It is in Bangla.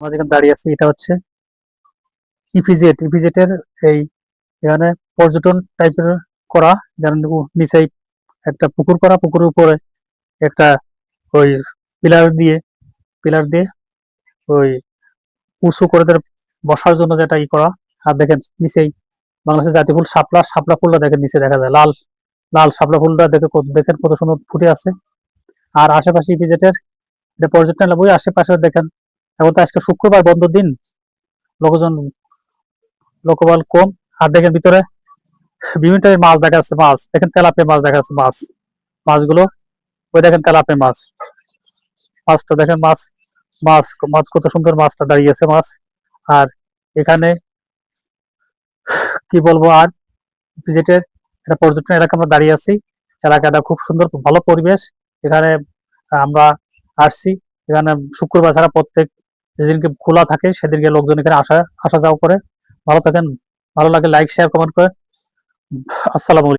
আমরা যেখানে দাঁড়িয়ে আছি, এটা হচ্ছে ইপিজেড ইপিজেটের এই এখানে পর্যটন টাইপের করা যেন নিচে একটা পুকুর করা, পুকুরের উপরে একটা ওই পিলার দিয়ে পিলার দিয়ে ওই উঁচু করে বসার জন্য যেটা ই করা। আর দেখেন নিচেই বাংলাদেশের জাতীয় ফুল শাপলা শাপলা ফুলটা দেখেন নিচে দেখা যায়, লাল লাল শাপলা ফুলটা দেখে দেখেন কত সুন্দর ফুটে আছে। আর আশেপাশে ইপিজেটের পর্যটন ওই আশেপাশে দেখেন এখন তো আজকে শুক্রবার, বন্ধ দিন। লোকজন, লোকবল কম। আর দেখেন ভিতরে বিভিন্ন টাইপের মাছ দেখা যাচ্ছে, মাছ। দেখেন তেলাপিয়া মাছ দেখা যাচ্ছে, মাছ। মাছগুলো, ওই দেখেন তেলাপিয়া মাছ। মাছটা দেখেন, মাছ মাছ মাছ, কত সুন্দর মাছটা দাঁড়িয়েছে মাছ। আর এখানে কি বলব আর? ভিজিটের একটা পর্যটন এলাকা আমরা দাঁড়িয়ে আছি। এলাকাটা খুব সুন্দর ভালো পরিবেশ। এখানে আমরা আসছি। এখানে শুক্রবার ছাড়া প্রত্যেক যেদিনকে খোলা থাকে সেদিনকে লোকজন এখানে আসা আসা যাওয়া করে। ভালো থাকেন, ভালো লাগে লাইক শেয়ার কমেন্ট করে। আসসালামু